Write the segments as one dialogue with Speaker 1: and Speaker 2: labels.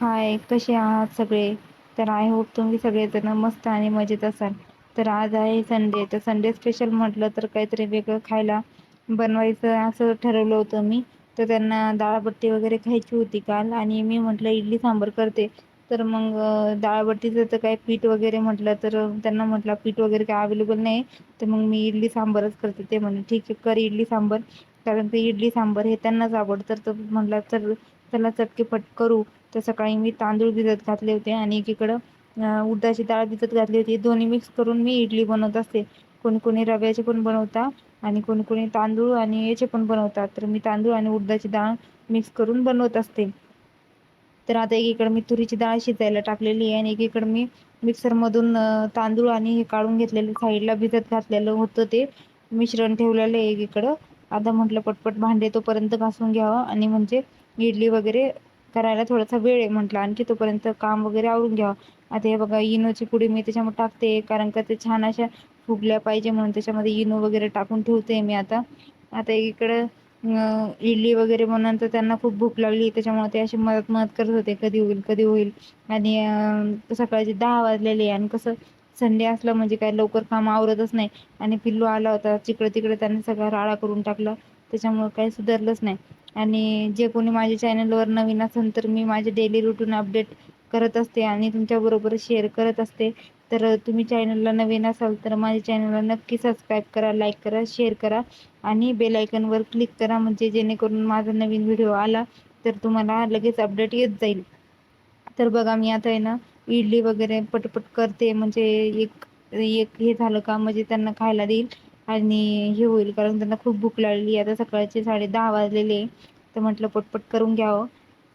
Speaker 1: हाय कसे आहात सगळे? तर आय होप तुम्ही सगळेजण मस्त आणि मजेत असाल. तर आज आहे संडे तर संडे स्पेशल म्हटलं तर काहीतरी वेगळं खायला बनवायचं असं ठरवलं होतं मी. तर त्यांना डाळबट्टी वगैरे खायची होती काल आणि मी म्हटलं इडली सांबर करते. तर मग डाळबट्टीचं तर काय पीठ वगैरे म्हटलं तर त्यांना म्हटलं पीठ वगैरे काय अवेलेबल नाही. तर मग मी इडली सांबरच करते. ते म्हणे ठीक आहे कर इडली सांबर. कारण ते इडली सांबर हे त्यांनाच आवडतं. तर म्हटलं तर त्याला चटकेपट करू. तर सकाळी मी तांदूळ भिजत घातले होते आणि एकीकडं उडदाची डाळ भिजत घातली होती. दोन्ही मिक्स करून मी इडली बनवत असते. कोणी कोणी रव्याचे पण बनवता आणि कोणी कोणी तांदूळ आणि याचे पण बनवतात. तर मी तांदूळ आणि उडदाची डाळ मिक्स करून बनवत असते. तर आता एकीकडे मी तुरीची डाळ शिजायला टाकलेली आहे आणि एकीकडे मी मिक्सरमधून तांदूळ आणि हे काढून घेतलेलं साईडला भिजत घातलेलं होतं ते मिश्रण ठेवलेलं आहे एकीकडं. आता म्हटलं पटपट भांडे तोपर्यंत घासून घ्यावं आणि म्हणजे इडली वगैरे करायला थोडासा वेळ आहे म्हटलं. आणखी तोपर्यंत काम वगैरे आवरून घ्यावं. आता हे बघा इनोची पुडी मी त्याच्यामध्ये टाकते कारण का ते छान अशा फुगल्या पाहिजे म्हणून त्याच्यामध्ये इनो वगैरे टाकून ठेवते मी आता. आता इकडं इडली वगैरे म्हणून तर त्यांना खूप भूक लागली त्याच्यामुळे ते अशी मदत मदत करत होते. कधी होईल कधी होईल. आणि सकाळचे दहा वाजलेले आणि कसं संडे असलं म्हणजे काय लवकर काम आवरतच नाही. आणि पिल्लू आला होता तिकडे तिकडे त्यांनी सगळा राळा करून टाकला. त्याच्यामुळं काही सुधारलंच नाही. आणि जे कोणी माझ्या चॅनलवर नवीन असेल तर मी माझे डेली रुटीन अपडेट करत असते आणि तुमच्याबरोबर शेअर करत असते. तर तुम्ही चॅनलला नवीन असाल तर माझ्या चॅनलला नक्की सबस्क्राईब करा लाईक करा शेअर करा आणि बेलायकनवर क्लिक करा म्हणजे जेणेकरून माझा नवीन व्हिडिओ आला तर तुम्हाला लगेच अपडेट येत जाईल. तर बघा मी आता आहे ना इडली वगैरे पटपट करते म्हणजे एक एक हे झालं का म्हणजे त्यांना खायला देईल. आणि हे होईल कारण त्यांना खूप भूक लागली. आता सकाळचे साडे दहा वाजलेले तर म्हटलं पटपट करून घ्यावं.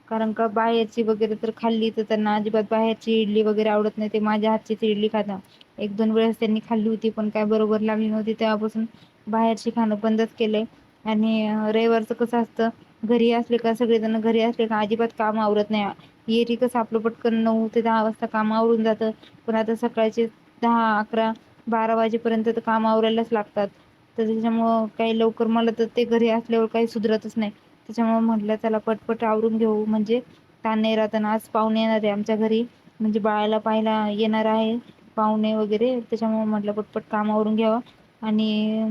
Speaker 1: कारण का बाहेरची वगैरे तर खाल्ली तर त्यांना अजिबात बाहेरची इडली वगैरे आवडत नाही. ते माझ्या हातचीच इडली खातं एक दोन वेळेस त्यांनी खाल्ली होती पण काय बरोबर लागली नव्हती. तेव्हापासून बाहेरची खाणं बंदच केलंय. आणि रविवारचं कसं असतं घरी असले का सगळेजण घरी असले का अजिबात काम आवरत नाही. येरी कसं आपलं पटकन नऊ ते दहा वाजता काम आवरून जातं. पण आता सकाळचे दहा अकरा बारा वाजेपर्यंत तर काम आवरायलाच लागतात. तर त्याच्यामुळं काही लवकर मला तर ते घरी असल्यावर काही सुधरतच नाही. त्याच्यामुळं म्हटलं त्याला पटपट आवरून घेऊ. म्हणजे ताण नाही राहताना आज पाहुणे येणार आहे आमच्या घरी. म्हणजे बाळाला पाहायला येणार आहे पाहुणे वगैरे. त्याच्यामुळं म्हटलं पटपट काम आवरून घ्यावं. आणि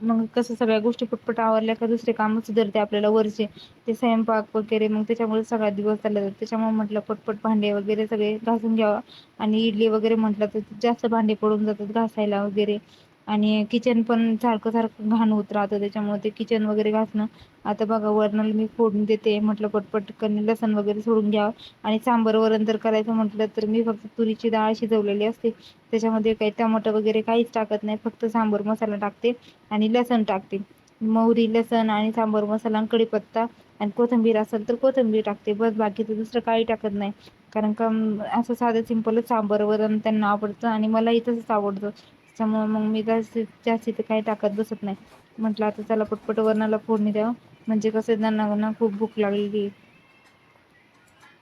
Speaker 1: मग कसं सगळ्या गोष्टी पटपट आवरल्या का दुसरे कामं सुधारते आपल्याला वरचे. ते स्वयंपाक वगैरे मग त्याच्यामुळे सगळा दिवस चालला जातो. त्याच्यामुळे म्हटलं पटपट भांडे वगैरे सगळे घासून घ्यावं. आणि इडली वगैरे म्हटलं तर जास्त भांडे पडून जातात घासायला वगैरे. आणि किचन पण सारखं सारखं घाण होत राहतं त्याच्यामुळे ते किचन वगैरे घासणं. आता बघा वरणाला मी फोडून देते म्हटलं पटपट कणी लसण वगैरे सोडून घ्यावं. आणि सांबर वरण जर करायचं म्हटलं तर मी फक्त तुरीची डाळ शिजवलेली असते. त्याच्यामध्ये काही टमाटं वगैरे काहीच टाकत नाही फक्त सांबर मसाला टाकते आणि लसण टाकते. मोहरी लसण आणि सांबर मसाला कडीपत्ता कढीपत्ता आणि कोथिंबीर असेल तर कोथिंबीर टाकते. बस बाकीचं दुसरं काही टाकत नाही. कारण का असं साधं सिंपलच सांबर वरण त्यांना आवडतं आणि मलाही तसंच आवडतं. त्याच्यामुळं मग मी जास्त जास्त तर काही टाकत बसत नाही. म्हटलं आता चला पटपट वरणाला फोडणी द्यावं. म्हणजे कसं त्यांना खूप भूक लागलेली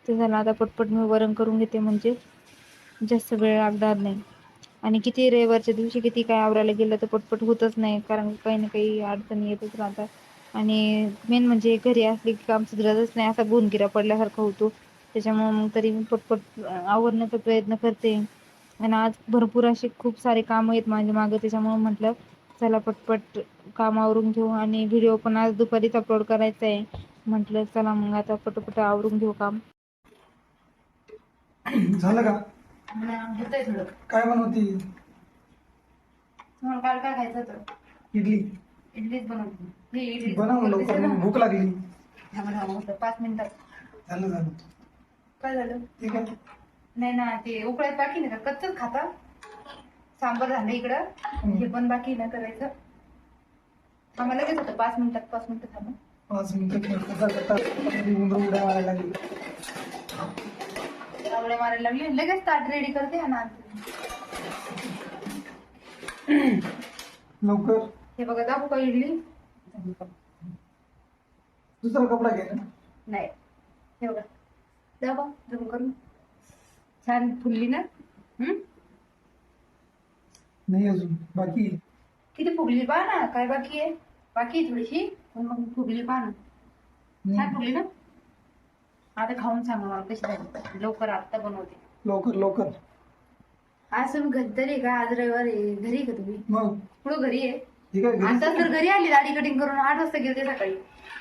Speaker 1: ते झालं आता पटपट मी वरण करून घेते म्हणजे. जास्त वेळ लागणार नाही. आणि किती रविवारच्या दिवशी किती काय आवरायला गेलं तर पटपट होतच नाही कारण काही ना काही अडचणी येतच राहतात. आणि मेन म्हणजे घरी असले की काम सुधरतच नाही असा गुणगिरा पडल्यासारखा होतो. त्याच्यामुळं मग तरी मी पटपट आवरण्याचा प्रयत्न करते. आणि आज भरपूर असे खूप सारे कामं आहेत माझ्या मागं त्याच्यामुळं म्हटलं चला पटपट काम आवरून घेऊ. आणि व्हिडिओ पण आज दुपारीच अपलोड करायचा आहे. म्हटलं चला मग आता पटपट आवरून घेऊ काम.
Speaker 2: झालं का? काय बनवती?
Speaker 1: तुम्हाला काल काय खायचं होतं?
Speaker 2: इडली.
Speaker 1: इडलीच बनवली. ही इडली.
Speaker 2: बनव लवकर भूक लागली.
Speaker 1: होतं. पाच मिनिटात
Speaker 2: झालं झालं.
Speaker 1: काय झालं?
Speaker 2: ठीक आहे.
Speaker 1: नाही ना ते उकळायचं बाकी नाही का कच्चच खाता सांबर झालं इकडं हे पण बाकी ना करायचं. थांबा लगेच होतं पाच मिनिटात पाच मिनिटं थांबा.
Speaker 2: पाच मिनिटं उड्या मारायला लागली.
Speaker 1: आवड्या मारायला लागली. लगेच ताट रेडी करते आणि आणते.
Speaker 2: लवकर.
Speaker 1: हे बघा दाखवू का इडली?
Speaker 2: दुसरा कपडा घे ना.
Speaker 1: नाही. हे बघा दाबा झूम करून. छान फुलली ना? हम्म?
Speaker 2: नाही अजून बाकी आहे.
Speaker 1: किती फुगली? पहा ना काय बाकी आहे? बाकी आहे थोडीशी. पण मग फुगली पहा ना छान
Speaker 2: नाही
Speaker 1: फुगली ना?
Speaker 3: आता खाऊन सांगा मला कशी झाली. लवकर आत्ता बनवते.
Speaker 2: लवकर लवकर.
Speaker 3: आज तुम्ही घरी तरी का? आज रविवार आहे. घरी आहे का तुम्ही?
Speaker 2: मग?
Speaker 3: पुढं घरी आहे?
Speaker 2: ही काय घरी
Speaker 3: आता तर घरी आली दाढी कटिंग करून आठ वाजता गेलते सकाळी.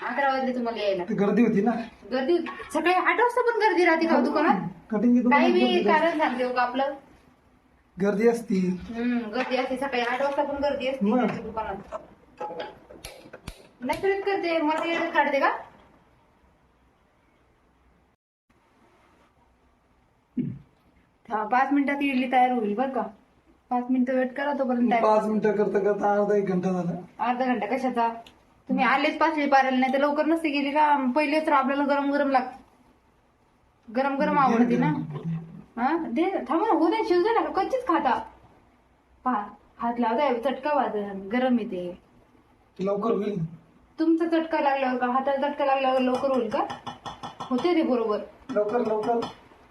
Speaker 3: अकरा वाजले तुम्हाला यायला.
Speaker 2: ती गर्दी होती ना?
Speaker 3: गर्दी होती. सकाळी आठ वाजता पण गर्दी राहते का हो दुकानात?
Speaker 2: कटिंग
Speaker 3: काही बी कारण सांगते हो का आपलं?
Speaker 2: गर्दी असती.
Speaker 3: हम्म गर्दी असते. सकाळी आठ वाजता पण गर्दी असते
Speaker 2: मग.
Speaker 3: त्यांच्या दुकानात. नाही खरेदी करते मला येडच काढते का? हा पाच मिनिटात इडली तयार होईल बरं का. पाच मिनिटं वेट करा तोपर्यंत time.
Speaker 2: पाच मिनिटं करता करता अर्धा एक घंटा झाला.
Speaker 3: अर्धा घंटा कशाचा? तुम्ही आलेच पाचशे पारायला नाही तर लवकर नसते गेली का? पहिलेच तर आपल्याला गरम गरम लागत गरम गरम आवडते ना? हा? दे थांबा ना उद्या शिजू ना कच्चीच खाता. पहा हात लावताय चटका वाज गरम येते.
Speaker 2: ते लवकर होईल.
Speaker 3: तुमचा चटका लागल्यावर का? हाताला चटका लागल्यावर लवकर होईल का? होते ते बरोबर.
Speaker 2: लवकर लवकर.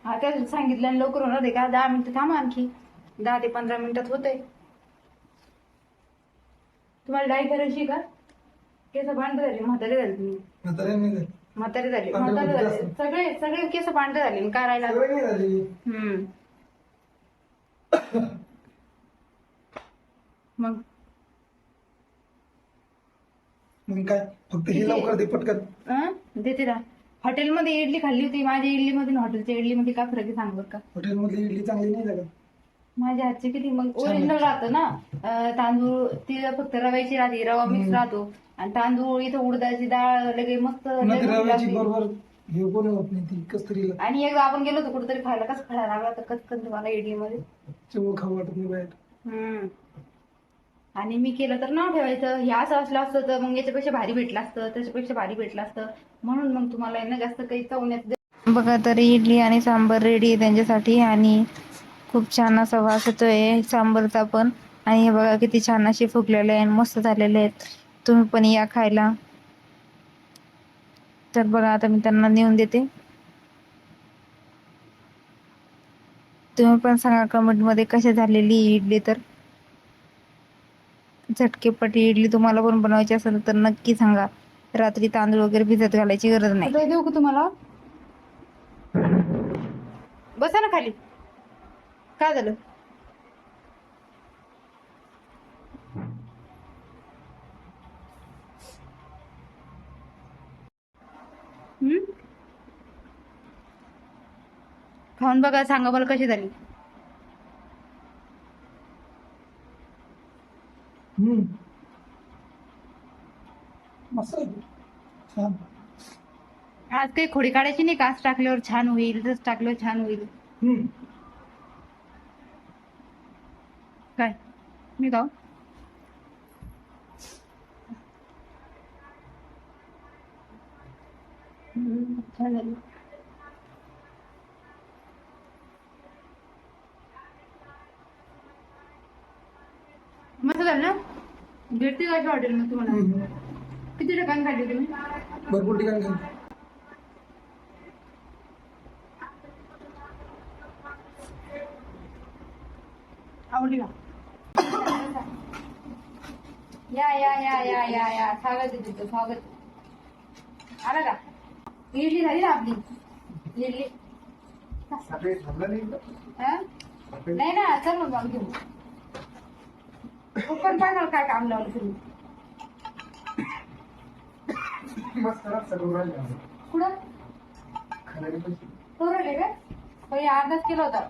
Speaker 3: हा त्या सांगितलं आणि लवकर होणार आहे का? दहा मिनिटं थांबा आणखी. दहा ते पंधरा मिनिटात होते तुम्हाला डाय करायची का? केस पांढरे झाले म्हातारे झाले तुम्ही.
Speaker 2: म्हातारे नाही झाली.
Speaker 3: म्हातारे झाले म्हातारे. सगळे सगळे केस पांढरे झाले हम्म. मग?
Speaker 2: मग काय फक्त ही लवकर दे पटकन.
Speaker 3: अं? देते ना. हॉटेलमध्ये इडली खाल्ली होती माझ्या इडलीमध्ये आणि हॉटेलच्या इडलीमध्ये काय फरक आहे सांग बरं का?
Speaker 2: हॉटेल मधली इडली चांगली नाही लागत.
Speaker 3: माझ्या हातची किती? मग ओरिजिनल राहतं ना. अं, तांदूळ ती फक्त रव्याची राहते. रवा मिक्स राहतो. आणि तांदूळ इथं उडदाची डाळ लगे मस्त लय
Speaker 2: नदी
Speaker 3: मस्त
Speaker 2: रव्याची
Speaker 3: लागते.
Speaker 2: बरोबर हे पण होत नाही ती कस्तुरीला
Speaker 3: आणि एकदा आपण गेलो होतो कुठेतरी खायला कसं खायला लागला तर कसं तुम्हाला
Speaker 2: खाऊ वाटत नाही बाहेर.
Speaker 3: हम्म. आणि मी केलं तर नाव ठेवायचं. हे असं असलं असतं तर मग याच्यापेक्षा भारी भेटलं असतं त्याच्यापेक्षा भारी भेटलं असतं. म्हणून मग तुम्हाला आहे ना जास्त काही चवण्यात बघा तर इडली आणि सांबर रेडी आहे त्यांच्यासाठी. आणि खूप छान असा वास येतोय सांबरचा पण. आणि हे बघा किती छान असे फुगलेले आणि मस्त झालेले आहेत. तुम्ही पण या खायला. तर बघा आता मी त्यांना नेऊन देते. तुम्ही पण सांगा कमेंटमध्ये कशी झालेली इडली तर. झटकेपटी इडली तुम्हाला पण बनवायची असेल तर नक्की सांगा. रात्री तांदूळ वगैरे भिजत घालायची गरज नाही. देऊ का तुम्हाला? बसा ना खाली. काय झालं हम्म? खाऊन बघा सांगा मला कशी झाली. आज काही खोडी काढायची नाही का? आज टाकल्यावर छान होईल जस टाकल्यावर छान होईल
Speaker 2: हम्म
Speaker 3: काय? मी गाव? झाली मस्त झालं ना? भेटते का हॉटेल मग तुम्हाला. किती ठिकाणी खाल्ली तुम्ही?
Speaker 2: भरपूर ठिकाणी खाल्ली.
Speaker 3: आवडली का? या या या या या या. स्वागत आहे तुझं स्वागत. आला का? इडली झाली ना आपली? इडली.
Speaker 2: थांबलं नाही का?
Speaker 3: हा? नाही ना चल मग जाऊ घेऊ पण पाहिजे काय काम लावलं तुम्ही?
Speaker 2: मस्त ना, सगळं राहिलं.
Speaker 3: कुठं? राहिले का? पहिले अर्धाच केला होता.